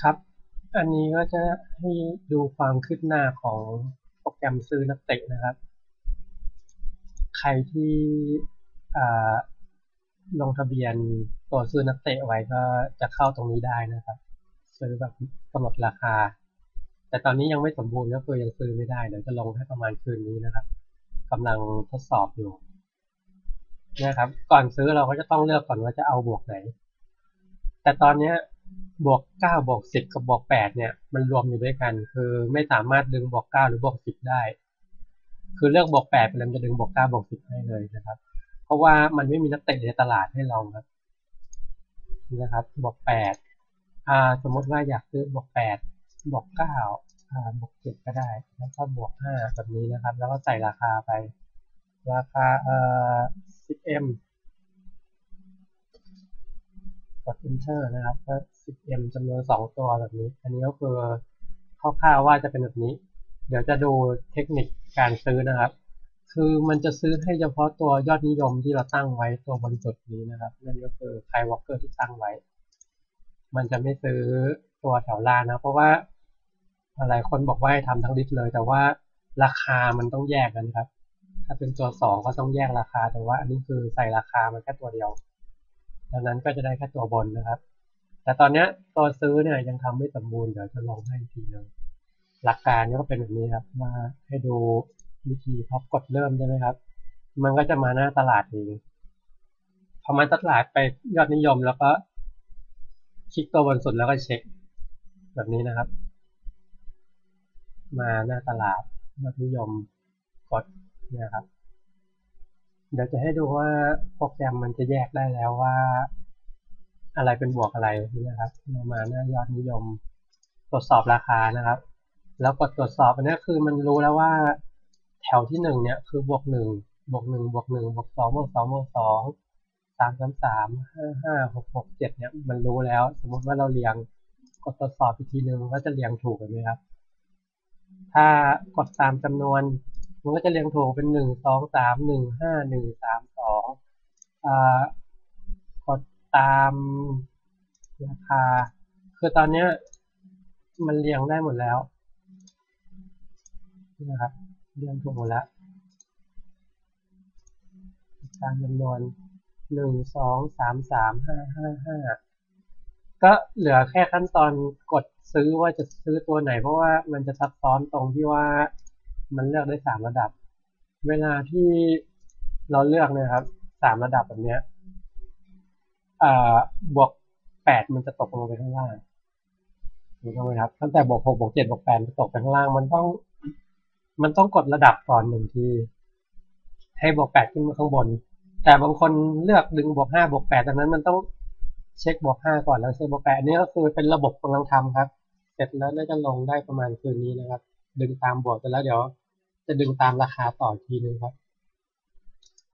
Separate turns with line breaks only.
ครับ อันนี้ก็จะให้ดูความคืบหน้าของโปรแกรมซื้อนักเตะนะครับ ใครที่ลงทะเบียนตัวซื้อนักเตะไว้ก็จะเข้าตรงนี้ได้นะครับ ซื้อแบบกำหนดราคา แต่ตอนนี้ยังไม่สมบูรณ์ก็คือยังซื้อไม่ได้เดี๋ยวจะลงให้ประมาณคืนนี้นะครับกำลังทดสอบอยู่นะครับ ก่อนซื้อเราก็จะต้องเลือกก่อนว่าจะเอาบวกไหน แต่ตอนนี้ บวกเก้าบวกสิบกับบวกแปดเนี่ย มันรวมอยู่ด้วยกัน คือไม่สามารถดึงบวกเก้าหรือบวกสิบได้ คือเลือกบวกแปดไปแล้วจะดึงบวกเก้าบวกสิบให้เลยนะครับ เพราะว่ามันไม่มีนักเตะในตลาดให้ลองครับนะครับบวกแปดสมมติว่าอยากซื้อบวกแปดบวกเก้าบวกเจ็ดก็ได้ แล้วก็บวกห้าแบบนี้นะครับ แล้วก็ใส่ราคาไป ราคาเอ่อ 10m ก ด enter นะครับก็ 10m จำนวน 2 ตัวแบบนี้ อันนี้ก็คือคร่าวๆว่าจะเป็นแบบนี้ เดี๋ยวจะดูเทคนิคการซื้อนะครับ คือมันจะซื้อให้เฉพาะตัวยอดนิยมที่เราตั้งไว้ตัวบริสุทธิ์นี้นะครับ นั่นก็คือไควอลเกอร์ที่ตั้งไว้ มันจะไม่ซื้อตัวแถวล่างนะ เพราะว่าหลายคนบอกว่าให้ทำทั้งลิสต์เลย แต่ว่าราคามันต้องแยกกันครับ ถ้าเป็นตัวสองก็ต้องแยกราคาแต่ว่าอันนี้คือใส่ราคามันแค่ตัวเดียว ดังนั้นก็จะได้แค่ตัวบนนะครับ แต่ตอนนี้ตัวซื้อเนี่ยยังทำไม่สมบูรณ์เดี๋ยวจะลองให้ทีนึงหลักการก็เป็นแบบนี้ครับ มาให้ดูวิธีพอกดเริ่มใช่ไหมครับ มันก็จะมาหน้าตลาดเองพอมาตลาดไปยอดนิยมแล้วก็คลิกตัวบนสุดแล้วก็เช็ค แบบนี้นะครับ มาหน้าตลาดยอดนิยมกดเนี่ยครับ เดี๋ยวจะให้ดูว่าโปรแกรมมันจะแยกได้แล้วว่า อะไรเป็นบวกอะไรนะครับเรามาหน้ายอดนิยม ตรวจสอบราคานะครับ แล้วกดตรวจสอบอันนี้คือมันรู้แล้วว่า แถวที่หนึ่งเนี่ยคือบวกหนึ่งบวกหนึ่งบวกหนึ่งบวกสองบวกสองบวกสองสามสามสามห้าห้าหกหกเจ็ดเนี่ยมันรู้แล้ว สมมติว่าเราเรียงกดตรวจสอบอีกทีหนึ่งก็จะเรียงถูกไหมครับ ถ้ากดตามจำนวน มันก็จะเรียงถูกเป็นหนึ่งสองสามหนึ่งห้าหนึ่งสามสองกดตามราคา คือตอนนี้มันเรียงได้หมดแล้วนะครับเรียงถูกหมดแล้วตามจำนวนหนึ่งสองสามสามห้าห้าห้าก็เหลือแค่ขั้นตอนกดซื้อว่าจะซื้อตัวไหน เพราะว่ามันจะซับซ้อนตรงที่ว่า มันเลือกได้สามระดับ เวลาที่เราเลือกนะครับสามระดับแบบนี้อ่าบวกแปดมันจะตกลงไปข้างล่างถูกต้องไหมครับตั้งแต่บวกหกบวกเจ็ดบวกแปดตกไปข้างล่าง มันต้อง มันต้องกดระดับก่อนหนึ่งทีให้บวกแปดขึ้นมาข้างบน แต่บางคนเลือกดึงบวกห้าบวกแปดดังนั้นมันต้องเช็คบวกห้าก่อนแล้วเช็คบวกแปดอันนี้ก็คือเป็นระบบกำลังทำครับ เสร็จแล้วน่าจะลงได้ประมาณคืนนี้นะครับ ดึงตามบวกไปแล้วเดี๋ยว จะดึงตามราคาต่อทีนึงครับ